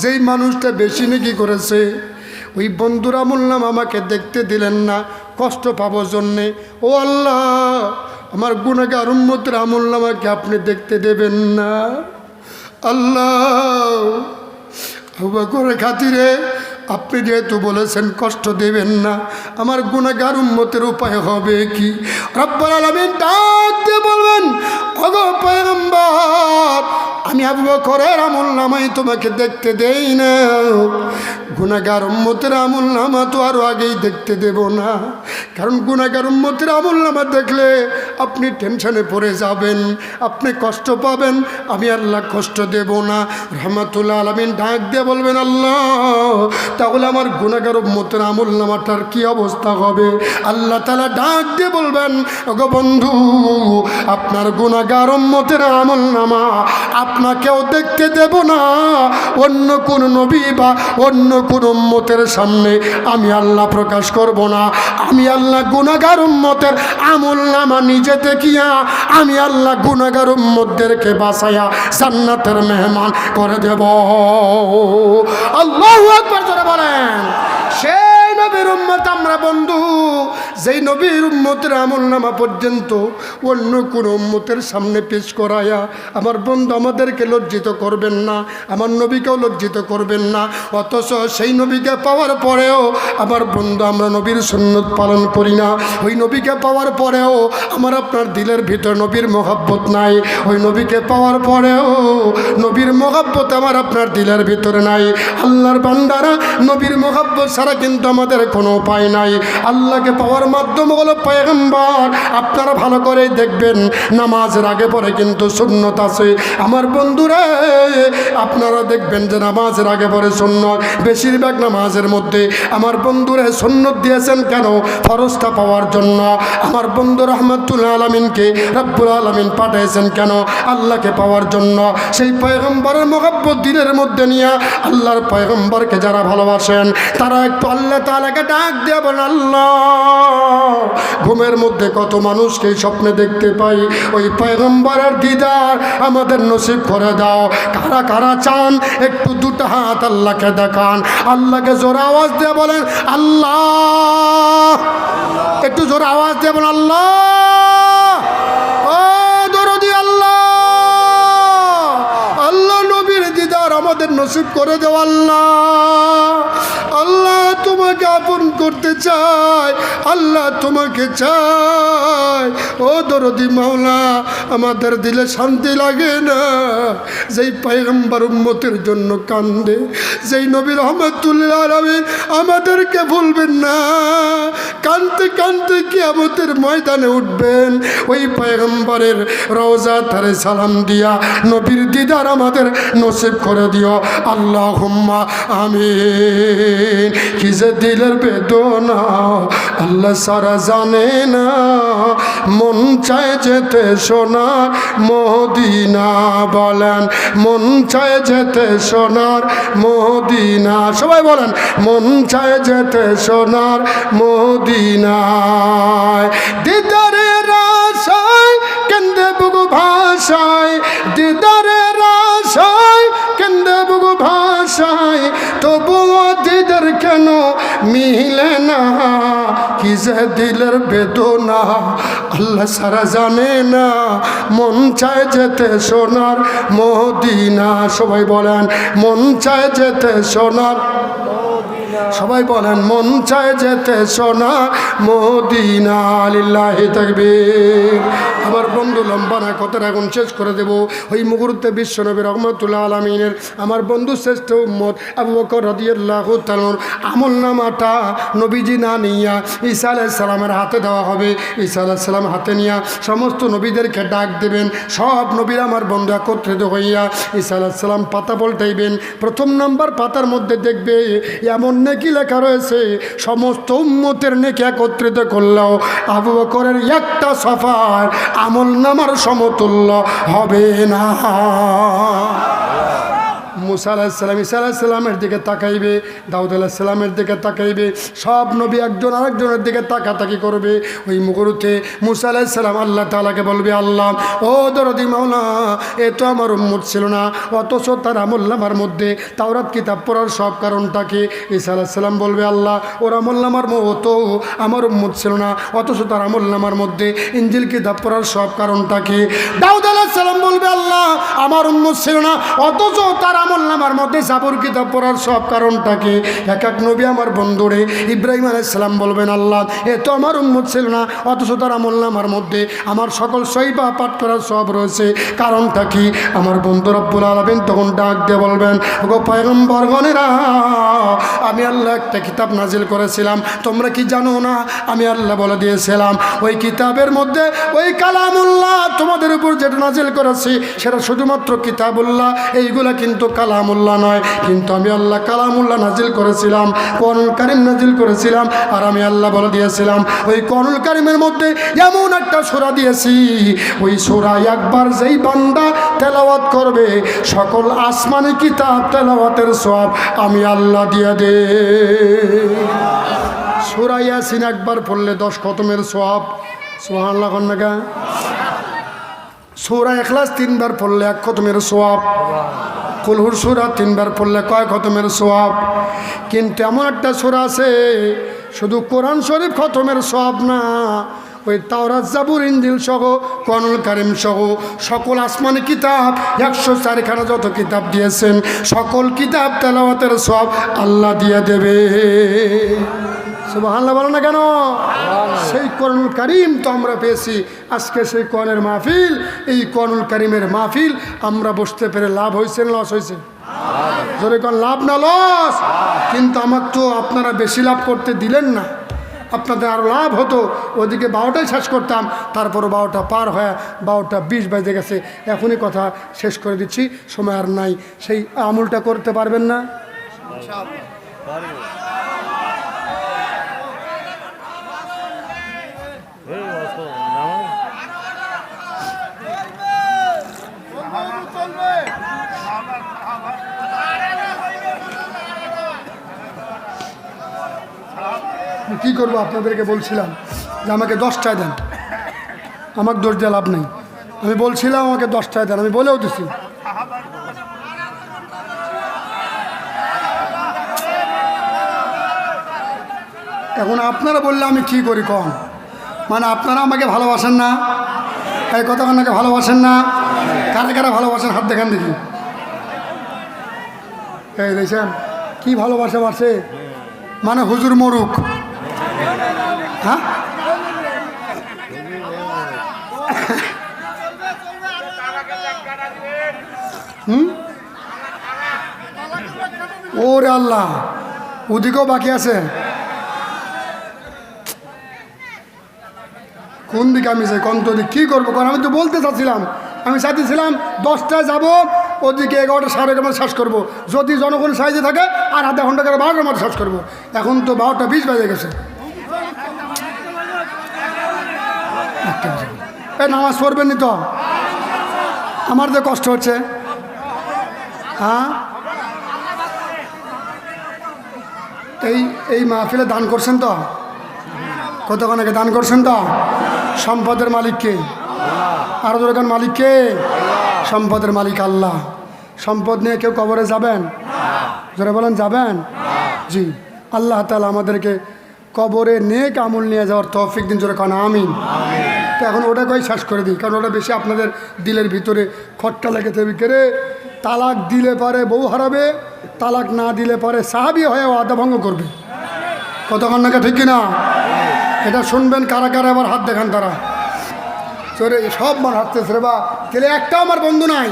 যেই মানুষটা বেশি নাকি করেছে, ওই বন্ধুরা বললাম আমাকে দেখতে দিলেন না, কষ্ট পাবো জন্যে। ও আল্লাহ, আমার গুণাগার উন্মতের আমল নামাকে আপনি দেখতে দেবেন না। আল্লাহ করে খাতিরে আপনি যেহেতু বলেছেন কষ্ট দেবেন না, আমার গুণাগার উন্মতের উপায় হবে কি? রব্বর আলমিন ডাক দিয়ে বলবেন আমি আবু বকরের আমল নামাই তোমাকে দেখতে দেই না। গুণাগার উম্মতের আমল নামা তো আরও আগেই দেখতে দেব না। কারণ গুণাগার উম্মতের আমল নামা দেখলে আপনি টেনশনে পড়ে যাবেন, আপনি কষ্ট পাবেন, আমি আল্লাহ কষ্ট দেব না। রহমাতুল্লাহ আলমিন ডাক দিয়ে বলবেন, আল্লাহ তাহলে আমার গুণাগার উম্মতের আমল নামাটার কি অবস্থা হবে? আল্লাহ তালা ডাক দিয়ে বলবেন গো বন্ধু, আপনার গুণাগার উম্মতের আমল নামা আপনাকেও দেখতে দেব না। অন্য কোন নবী বা অন্য কোন উম্মতের সামনে আমি আল্লাহ প্রকাশ করব না। আমি আল্লাহ গুণাগার উম্মতের আমল নামা নিজে দেখিয়া, আমি আল্লাহ গুণাগার উম্মতদেরকে বাঁচাইয়া জান্নাতের মেহমান করে দেব। আল্লাহ একবার জোরে বলেন সেই নবীর উম্মত আমরা বন্ধু। যেই নবীর উম্মতের আমল নামা পর্যন্ত অন্য কোন উম্মতের সামনে পেশ করায়া আমার বন্ধু আমাদেরকে লজ্জিত করবেন না, আমার নবীকেও লজ্জিত করবেন না। অথচ সেই নবীকে পাওয়ার পরেও আমার বন্ধু, আমরা নবীর সুন্নত পালন করি না। ওই নবীকে পাওয়ার পরেও আমার আপনার দিলের ভিতর নবীর মোহাব্বত নাই। ওই নবীকে পাওয়ার পরেও নবীর মোহাব্বত আমার আপনার দিলের ভিতরে নাই। আল্লাহর বান্দারা নবীর মোহাব্বত ছাড়া কিন্তু আমাদের কোনো উপায় নাই। আল্লাহকে পাওয়ার মাধ্যম হলো পয়গম্বর। আপনারা ভালো করে দেখবেন, নামাজের আগে পরে কিন্তু সুন্নত আছে। আমার বন্ধুরা, আপনারা দেখবেন যে নামাজের আগে পরে সুন্নত, বেশিরভাগ নামাজের মধ্যে। আমার বন্ধুরা, সুন্নত দিয়েছেন কেন? ফরজটা পাওয়ার জন্য। আমার বন্ধু রহমতুল্লাহ আলমিনকে রব্বুল আলমিন পাঠিয়েছেন কেন? আল্লাহকে পাওয়ার জন্য। সেই পয়গম্বরের মোহাব্বত দিনের মধ্যে নিয়ে আল্লাহর পয়গম্বরকে যারা ভালোবাসেন, তারা একটু আল্লাহ তালাকে ডাক দিয়ে আল্লাহ। ঘুমের মধ্যে কত মানুষকে স্বপ্নে দেখতে পাই। ওই পয়গম্বরের দিদার আমাদের নসিব করে দাও। কারা কারা চান, একটু দুটো হাত আল্লাহকে দেখান। আল্লাহকে জোর আওয়াজ দিয়ে বলেন, আল্লাহ। একটু জোর আওয়াজ দিয়ে বলেন, আল্লাহ। দরদি আল্লাহ। আল্লাহ নবীর দিদার আমাদের নসিব করে দেও, আল্লাহ। আল্লাহ তোমাকে আপন করতে চাই, আল্লাহ তোমাকে চাই। ও দরদি মাওলা, আমাদের দিলে শান্তি লাগে না। যেই পায়গম্বর উম্মতের জন্য কান্দে, যেই নবী রহমতুল্লাহ আলমী আমাদেরকে ভুলবেন না। কানতে কানতে কিয়ামতের ময়দানে উঠবেন, ওই পয়গম্বরের রওজা তারে সালাম দিয়া নবীর দিদার আমাদের নসিব করে দিও। আল্লাহ হুম্মা আমি কি যে দিলের বেদনা, আল্লাহ সারা জানে না। মন চায় যেতে সোনার মদিনা বলেন। মন চায় যেতে সোনার মদিনা সবাই বলেন, মন চায় যেতে সোনার মদিনায় দিদারে আশায় কেন্দ্রে বুগু ভাষায়, দিদারের আশায় কেন্দ্রে বুগু ভাষায়, তবুও দিদার কেন মিলে না? কি যে দিলের বেদনা? আল্লাহ সারা জানে না। মন চায় যেতে সোনার মদিনা। সবাই বলেন, মন চায় যেতে সোনার সবাই বলেন, মন চায় যেতে সোনা মদিনা আলিল্লাহি আমার বন্ধু লম্বা না কথাটা এখন শেষ করে দেব। ওই মুহূর্তে বিশ্বনবী রহমতুল্লাহ আলমিনের আমার বন্ধু শ্রেষ্ঠ উম্মত আবু বকর রদিয়াল্লাহ তালুর আমল নামাটা নবীজি না নিয়া ঈসা আলাইসালামের হাতে দেওয়া হবে। ঈসা আলাইসালাম হাতে নিয়া সমস্ত নবীদেরকে ডাক দেবেন। সব নবীরা আমার বন্ধু একত্রিত হইয়া ঈসা আলাইসালাম পাতা পল্টাইবেন প্রথম নাম্বার পাতার মধ্যে দেখবে, এমন নেকি লেখা রয়েছে, সমস্ত উম্মতের নেকি একত্রিত করলেও আবু বকরের একটা সফার আমল নামার সমতুল্য হবে না। মুসা আলাহিসাল্লাম ইসা আলাহিসাল্লামের দিকে তাকাইবে, দাউদ আলাহিসাল্লামের দিকে তাকাইবে, সব নবী একজন আরেকজনের দিকে তাকাতাকি করবে। ওই মুহূর্তে মুসা আলাহিসাল্লাম আল্লাহ তালাকে বলবে, আল্লাহ, ও দরদি মাওলা, এ তো আমার উম্মত ছিল না। অথচ তার আমল্লামার মধ্যে তাওরাত কিতাব পড়ার সব কারণটাকে ঈসা আলাহিসাল্লাম বলবে, আল্লাহ, ওর আমল্লামার মতো আমার উম্মত ছিল না। অথচ তার আমল্লামার মধ্যে ইঞ্জিল কিতাব পড়ার সব কারণটাকে দাউদ আলাহিসাল্লাম বলবে, আল্লাহ, আমার উম্মত ছিল না। অথচ তার আমল্লামার মধ্যে জাবর কিতাব পড়ার সব কারণটাকে এক এক নবী আমার বন্ধুরে ইব্রাহিম আলাইসাল্লাম বলবেন, আল্লাহ, এ তো আমার উন্মত ছিল না, অথচ তার আমল্লামার মধ্যে আমার সকল সইবা পাঠ করার সব রয়েছে। কারণটা কি? আমার বন্ধু রব্বুল আলবেন তখন ডাক দিয়ে বলবেন গো পয়গম্বর গণেরা আমি আল্লাহ একটা কিতাব নাজিল করেছিলাম, তোমরা কি জানো না? আমি আল্লাহ বলে দিয়েছিলাম, ওই কিতাবের মধ্যে ওই কালামুল্লাহ তোমাদের উপর যেটা নাজিল করেছি, সেটা শুধুমাত্র কিতাবুল্লাহ, এইগুলা কিন্তু কালামুল্লাহ নয়, কিন্তু আমি আল্লাহ কালামুল্লাহ নাজিল করেছিলাম করুল কারিম নাজিল করেছিলাম, আর আমি আল্লাহ বলে দিয়েছিলাম, ওই করুল কারিমের মধ্যে এমন একটা সোরা দিয়েছি, ওই সোরা একবার যেই বান্দা তেলাওয়াত করবে, সকল আসমানি কিতাব তেলাওয়াতের সব আমি আল্লাহ দিয়ে দে। সোরা ইয়াসিন একবার পড়লে দশ খতমের সব সোহান লাগান না সোরা এখলাস তিনবার পড়লে এক খতমের সোয়াব কুলহুর সুরা তিনবার পড়লে কয় খতমের সোয়াব কিন্তু এমন একটা সুরা আছে, শুধু কোরআন শরীফ খতমের সোয়াব না, ওই তাওরাত জাবুর ইঞ্জিল সহ কনুল কারিম সহ, সকল আসমানি কিতাব, একশো চারখানা যত কিতাব দিয়েছেন, সকল কিতাব তেলাওয়াতের সব আল্লাহ দিয়ে দেবে। সুবহানাল্লাহ বলো না কেন? সেই করণুল করিম তো আমরা পেয়েছি। আজকে সেই কনের মাহফিল এই করণুল করিমের মাহফিল আমরা বসতে পেরে লাভ হয়েছে লস হয়েছে? জোরে কোন লাভ না লস? কিন্তু আমার তো আপনারা বেশি লাভ করতে দিলেন না। আপনাদের আরও লাভ হতো। ওদিকে বারোটায় শেষ করতাম তারপর বারোটা পার হয়ে বারোটা বিশ বাজে গেছে। এখনই কথা শেষ করে দিচ্ছি সময় আর নাই। সেই আমুলটা করতে পারবেন না? কী করব আপনাদেরকে বলছিলাম যে আমাকে দশটায় দেন। আমার দোষ দিয়ে লাভ নেই। আমি বলছিলাম আমাকে দশটায় দেন, আমি বলেও দিছি। এখন আপনারা বললে আমি কী করি কম? মানে আপনারা আমাকে ভালোবাসেন না, এই কথা আমাকে ভালোবাসেন না, কারা কারা ভালোবাসেন হাত দেখান দেখি। এই দেখছেন, কি ভালোবাসা বাসে মানে হুজুর মরুক। হ্যাঁ হুম ওরে আল্লাহ, ওদিকেও বাকি আছে। কোন দিকে আমি যাই? কোন তো কী করব? কারণ আমি তো বলতে চাচ্ছিলাম। আমি চাইতেছিলাম দশটায় যাব, ওদিকে এগারোটা, সাড়ে এগারোটা শেষ করব। যদি জনগণ সাইজে থাকে, আর আধা ঘণ্টা করে বারোটার মধ্যে শেষ করব। এখন তো বারোটা, বিশ বাজে গেছে একটা বাজে। এ, নামাজ পড়বেন নি তো? আমার যে কষ্ট হচ্ছে। হ্যাঁ? এই এই মাহফিলে দান করছেন তো? কতক্ষণকে দান করছেন তো? সম্পদের মালিককে আরও দোকান মালিককে সম্পদের মালিক আল্লাহ। সম্পদ নিয়ে কেউ কবরে যাবেন? যারা বলেন, যাবেন? জি। আল্লাহ তালা আমাদেরকে কবরে নেক আমল নিয়ে যাওয়ার তৌফিক দিন, জোরে কারণ আমিন। তো এখন ওটা কই শেষ করে দিই? কারণ ওটা বেশি আপনাদের দিলের ভিতরে খটকা লেগে থাকবে। কেরে তালাক দিলে পারে বউ হারাবে, তালাক না দিলে পারে সাহাবি হয়ে আদা ভঙ্গ করবে। কতক্ষণ নাকি ঠিক কিনা? এটা শুনবেন কারা কারা, আবার হাত দেখান তারা। চলে সব মান হাঁটতেছে রে বা। তাহলে একটাও আমার বন্ধু নাই।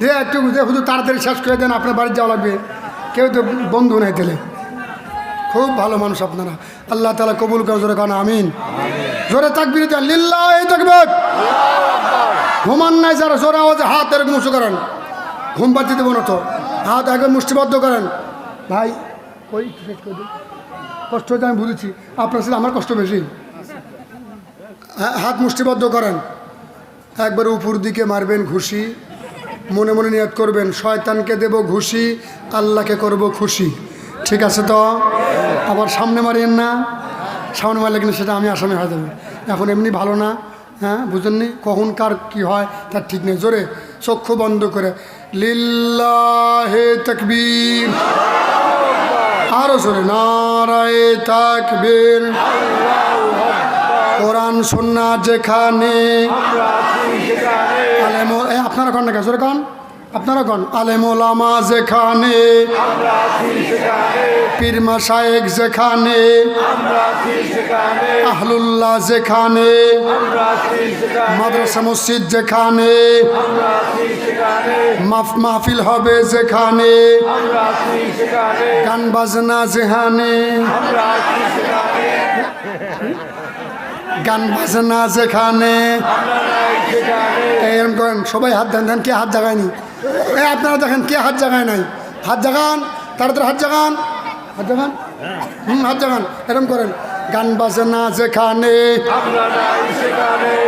যে একটু যে শুধু তাড়াতাড়ি শেষ করে দেন, আপনার বাড়ি যাওয়া লাগবে। কেউ তো বন্ধু নাই তাহলে। খুব ভালো মানুষ আপনারা। আল্লাহ তালা কবুল করে, জোরে কারণ আমিন। জোরে তাকবির লিল্লাহ এই ঘুমান নাই যারা, জোরে আওয়াজে হাত এরকম উঁচু করেন। ঘুম পাতি দেবো না তো। হাত আগে মুষ্টিবদ্ধ করেন। ভাই ওই শেষ করে। কষ্ট হচ্ছে আমি বুঝেছি। আপনার সাথে আমার কষ্ট বেশি। হাত মুষ্টিবদ্ধ করেন। একবার উপর দিকে মারবেন ঘুষি। মনে মনে নিয়ত করবেন, শয়তানকে দেব ঘুষি, আল্লাহকে করব খুশি। ঠিক আছে তো? আবার সামনে মারিয়েন না? সামনে মারলে কিন্তু সেটা আমি আসামি হয়ে যাবে। এখন এমনি ভালো না হ্যাঁ বুঝেননি? কখন কার কী হয় তার ঠিক নেই। জোরে চক্ষু বন্ধ করে লিল্লাহে তকবীর। আরও জোরে নারায় তাকবীর। কোরআন সন্না যেখানে। আপনারা কন না? জোরে কন? আপনারা কন আলেমোলামা যেখানে পীরমা শায়েক যেখানে, আহলুল্লাহ যেখানে, মাদ্রাসা মসজিদ যেখানে মাহফিল হবে যেখানে, গান বাজনা যেখানে, গান বাজনা যেখানে। এরকম করেন, সবাই হাত দেন দেন, কে হাত জাগায়নি? এই আপনারা দেখেন কে হাত জাগায় নাই। হাত জাগান, তাড়াতাড়ি হাত জাগান। হাত জাগান? হুম, হাত জাগান। এরকম করেন। গান বাজনা যেখানে,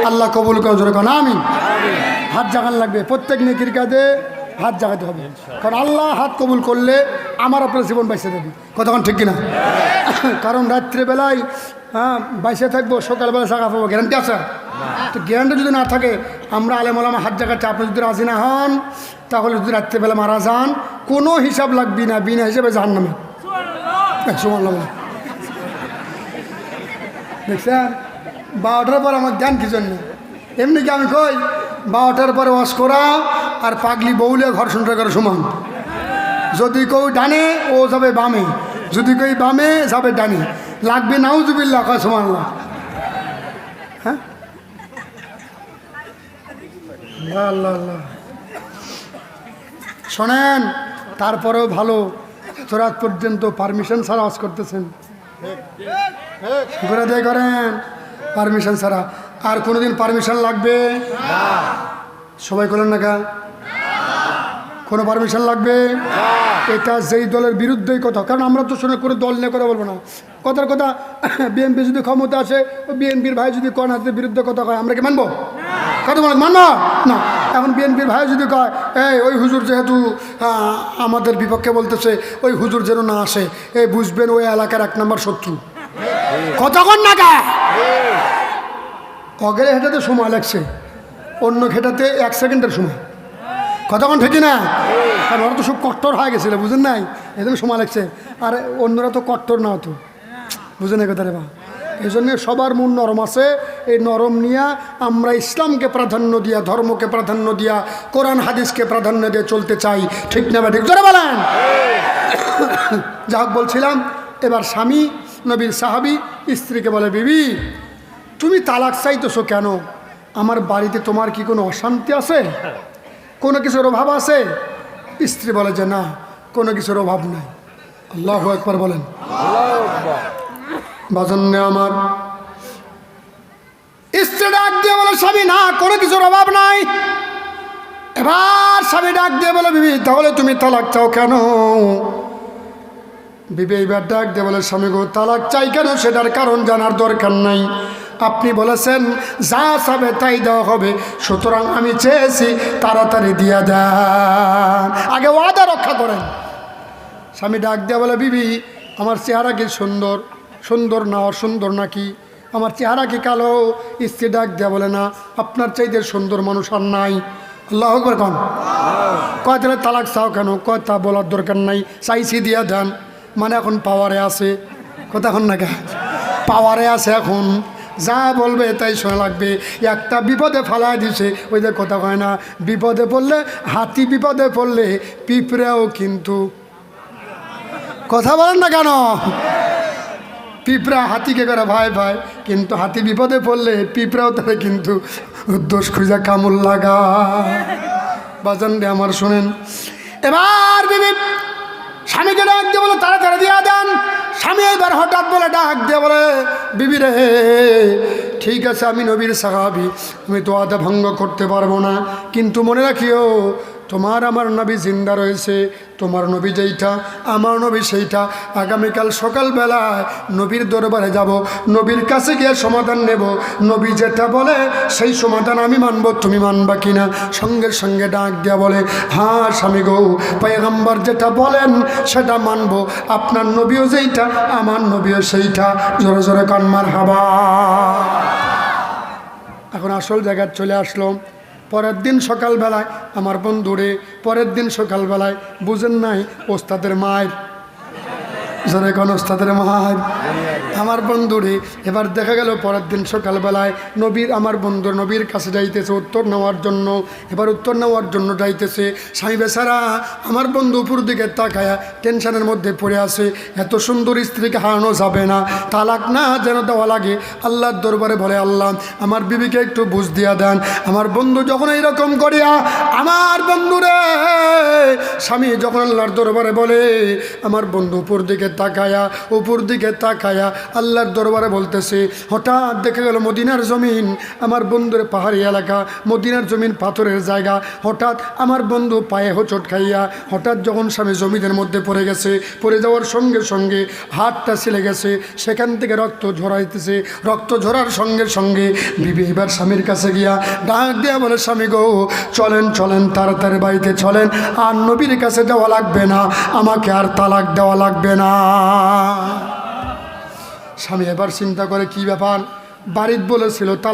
আল্লাহ কবুল করেন আমি হাত জাগান লাগবে। প্রত্যেক নেকির কাজে হাত জাগাতে হবে। কারণ আল্লাহ হাত কবুল করলে আমার আপনার জীবন বাইসে দেবে কতক্ষণ ঠিক কিনা? কারণ রাত্রেবেলায় হ্যাঁ বাইসে থাকব, সকালবেলা শাখা পাবো গ্যারান্টি আছে? তো গ্যারান্টি যদি না থাকে আমরা আলেমলামা হাত জাগাতে আপনি যদি রাজি না হন তাহলে যদি রাত্রেবেলা মারা যান কোনো হিসাব লাগবি না বিনা হিসাবে জান নামে সমান দেখছেন? বারোটার পর আমার জ্ঞান কি জন্য? এমনি কি আমি কই? বারোটার পরে ওয়াশ করা আর পাগলি বউলে ঘর শুনতে করে সমান। যদি কেউ ডানে ও যাবে বামে। যদি কেউ বামে যাবে ডানে। লাগবে নাউজুবিল্লা কয় সমান। হ্যাঁ? শোনেন, তারপরেও ভালো। এত পর্যন্ত পারমিশন ছাড়া ওয়াজ করতেছেন। করে দিয়ে করেন পারমিশন ছাড়া। আর কোনোদিন পারমিশন লাগবে? সবাই করেন না কা কোনো পারমিশন লাগবে? এটা যেই দলের বিরুদ্ধেই কথা। কারণ আমরা তো শুনে কোনো দল নিয়ে কথা বলব না। কথার কথা, বিএনপি যদি ক্ষমতা আসে, বিএনপির ভাই যদি কন হাতের বিরুদ্ধে কথা কয়, আমরা কি মানবো? কথা বলে মানবো না। এখন বিএনপির ভাই যদি কয়, এই, ওই হুজুর যেহেতু আমাদের বিপক্ষে বলতেছে, ওই হুজুর যেন না আসে, এই বুঝবেন ওই এলাকার এক নম্বর শত্রু। কতক্ষণ না কা? অগেরে হেঁটাতে সময় লাগছে, অন্য খেটাতে এক সেকেন্ডের সময়। কতক্ষণ ঠিকই না? আর ওরা তো সব কট্টর হয়ে গেছিল, বুঝেন নাই? এজন্য সময় লাগছে। আর অন্যরা তো কট্টর না হতো বুঝে এই কথা রে বা এই জন্য সবার মন নরম আছে। এই নরম নিয়ে আমরা ইসলামকে প্রাধান্য দিয়া, ধর্মকে প্রাধান্য দিয়া, কোরআন, হাদিসকে প্রাধান্য দিয়ে চলতে চাই। ঠিক না বা ঠিক জোরে বলেন। যা বলছিলাম, এবার স্বামী, নবীর সাহাবি, স্ত্রীকে বলে, বিবি, তুমি তালাক চাইতেছো কেন? আমার বাড়িতে তোমার কি কোনো অশান্তি আছে? কোনো কিছুর অভাব আছে? স্ত্রী বলে যে, না, কোনো কিছুর অভাব নাই। আল্লাহ একবার বলেন। বাজন্যে আমার। স্ত্রী ডাক দিয়ে বলে, স্বামী, না, কোনো কিছুর অভাব নাই। এবার স্বামী ডাক দিয়ে বলে, বিবি, তাহলে তুমি তালাক চাও কেন? বিবে এবার ডাক দিয়ে বলে, স্বামী গো, তালাক চাই কেন? সেটার কারণ জানার দরকার নাই। আপনি বলেছেন, যা চাবে তাই দেওয়া হবে। সুতরাং আমি চেয়েছি, তাড়াতাড়ি দিয়া দেন। আগে ওয়াদা রক্ষা করেন। স্বামী ডাক দেওয়া বলে, বিবি, আমার চেহারা কি সুন্দর? সুন্দর না অসুন্দর নাকি? আমার চেহারা কি কালো? স্ত্রী ডাক দেওয়া বলে, না, আপনার চাইতে সুন্দর মানুষ আর নাই। আল্লাহ আকবর কন। কয়, তাহলে তালাক চাও কেন? কয়, তা বলার দরকার নাই। চাইছি দিয়া দেন। মানে এখন পাওয়ারে আছে। কোথাখন না কে পাওয়ারে আছে এখন। যা বলবে তাই শোনা লাগবে। একটা বিপদে ফালাই দিছে। ওই যে কথা কয় না, বিপদে পড়লে, হাতি বিপদে পড়লে পিঁপড়েও কিন্তু কথা বলেন না কেন? পিঁপড়া হাতিকে করে ভাই ভাই কিন্তু হাতি বিপদে পড়লে পিঁপড়াও তারা কিন্তু দোষ খুঁজা কামড় লাগা বাজান রে আমার শোনেন। এবার বিবি, স্বামীকে ডাক দিয়ে বলে, তাড়াতাড়ি দিয়া দেন। স্বামী এবার হঠাৎ বলে, ডাক দিয়ে বলে, বিবি রে, ঠিক আছে, আমি নবীর সাহাবি, আমি তো আদা ভঙ্গ করতে পারব না। কিন্তু মনে রাখিও তোমার আমার নবী জিন্দা রয়েছে, তোমার নবী যেইটা, আমার নবী সেইটা। আগামীকাল সকালবেলায় নবীর দরবারে যাব, নবীর কাছে গিয়ে সমাধান নেব। নবী যেটা বলে, সেই সমাধান আমি মানব, তুমি মানবা কিনা? সঙ্গে সঙ্গে ডাক দিয়া বলে হ্যাঁ স্বামী গৌ, পয়গম্বর যেটা বলেন, সেটা মানব। আপনার নবীও যেইটা, আমার নবীও সেইটা। জোরে জোরে কানমার হাবা এখন আসল জায়গায় চলে আসলো। পরের দিন সকালবেলায় আমার বন্ধুরে পরের দিন সকালবেলায় বুঝেন নাই ওস্তাদের মায়ের। জোরে কোন ওস্তাদের মায়ের। আমার বন্ধুরে, এবার দেখা গেল পরের দিন সকালবেলায়, নবীর, আমার বন্ধু নবীর কাছে যাইতেছে, উত্তর নেওয়ার জন্য। এবার উত্তর নেওয়ার জন্য যাইতেছে। স্বামী বেচারা, আমার বন্ধু উপর দিকে তাকায়া টেনশনের মধ্যে পড়ে আছে। এত সুন্দর স্ত্রীকে হারানো যাবে না। তালাক না যেন দেওয়া লাগে, আল্লাহর দরবারে বলে, আল্লাহ, আমার বিবিকে একটু বুঝ দিয়া দেন। আমার বন্ধু যখন এইরকম করিয়া, আমার বন্ধুরে! স্বামী যখন আল্লাহর দরবারে বলে, আমার বন্ধু উপর দিকে তাকায়া, উপর দিকে তাকায়া আল্লাহর দরবারে বলতেছে, হঠাৎ দেখা গেল মদিনার জমিন, আমার বন্ধুর পাহাড়ি এলাকা, মদিনার জমিন পাথরের জায়গা। হঠাৎ আমার বন্ধু পায়ে হোঁচট খাইয়া, হঠাৎ যখন স্বামী জমিনের মধ্যে পড়ে গেছে, পড়ে যাওয়ার সঙ্গে সঙ্গে হাতটা ছিলে গেছে, সেখান থেকে রক্ত ঝরাইতেছে। রক্ত ঝরার সঙ্গে সঙ্গে বিবি এবার স্বামীর কাছে গিয়া ডাক দিয়া বলে, স্বামী গো, চলেন চলেন, তাড়াতাড়ি বাড়িতে চলেন। আর নবীর কাছে যাওয়া লাগবে না, আমাকে আর তালাক দেওয়া লাগবে না। স্বামী এবার চিন্তা করে কি ব্যাপার? বাড়িত বলেছিল